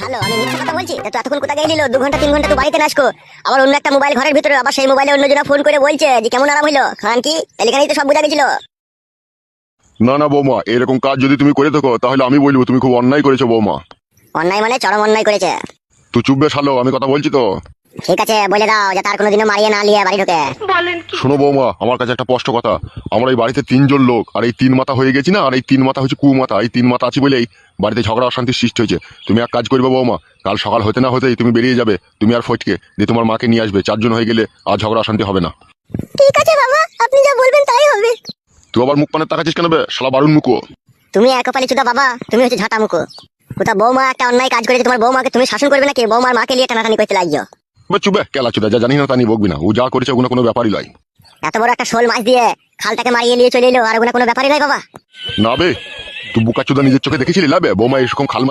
Hello আমি মিথ্যা কথা বলছি? তো এতক্ষণ কোথায় গেছিল দু ঘণ্টা তিন ঘণ্টা তো বাড়িতে নাচকো। আবার অন্য একটা মোবাইল ঘরের ভিতরে আবার সেই মোবাইলে অন্যজনা ফোন করে বলছে যে কেমন আরাম হইল? খান কি? এখানেই তো সব বোঝা গেছিল। না না বৌমা এরকম কাজ যদি তুমি করে থাকো তাহলে আমি বলব তুমি খুব অন্যায় করেছ বৌমা। অন্যায় মানে চরম অন্যায় করেছে। তুই চুপ বেশ হালো আমি কথা বলছি তো? ঠিক আছে বলে দাও যাতে আর কোনোদিনও মারিয়ে না নিয়ে বাড়ি ঢোকে। শোনো বৌমা আমার কাছে একটা স্পষ্ট কথা। আমরা এই বাড়িতে তিনজন লোক আর এই তিন মাথা হয়ে গেছি না আর এই তিন মাথা হচ্ছে কু মাথা এই তিন মাথা আছি বলেই বাড়িতে ঝগড়া অশান্তির সৃষ্টি হয়েছে। তুমি এক কাজ করবে বৌমা কাল সকাল হতে না হতেই তুমি বেরিয়ে যাবে তুমি আর ফটকে দিয়ে তোমার মাকে নিয়ে আসবে চারজন হয়ে গেলে আর ঝগড়া অশান্তি হবে না। ঠিক আছে বাবা আপনি যা বলবেন তাই হবে। তুই আবার মুখ পানের তাকাচ্ছিস কেন বে? শালা বারুন মুখো। তুমি এক কপালি চুদা বাবা তুমি হচ্ছে ঝাঁটা মুখো। কোথা বৌমা একটা অন্যায় কাজ করেছে তোমার বৌমাকে তুমি শাসন করবে নাকি? বৌমার মাকে নিয়ে টানাটানি করতে লাগছো বে চুবে কেলা চুদা যা জানি না তা নিয়ে বকবি না। ও যা করেছে ওগুলো কোনো ব্যাপারই নয় এত বড় একটা শোল মাছ দিয়ে খালটাকে মারিয়ে নিয়ে চলে এলো আর ওগুলো কোনো ব্যাপারই নয় বাবা? না বে তুই বুকা চুদা নিজের চোখে দেখেছিলি লাবে বৌমা এরকম খাল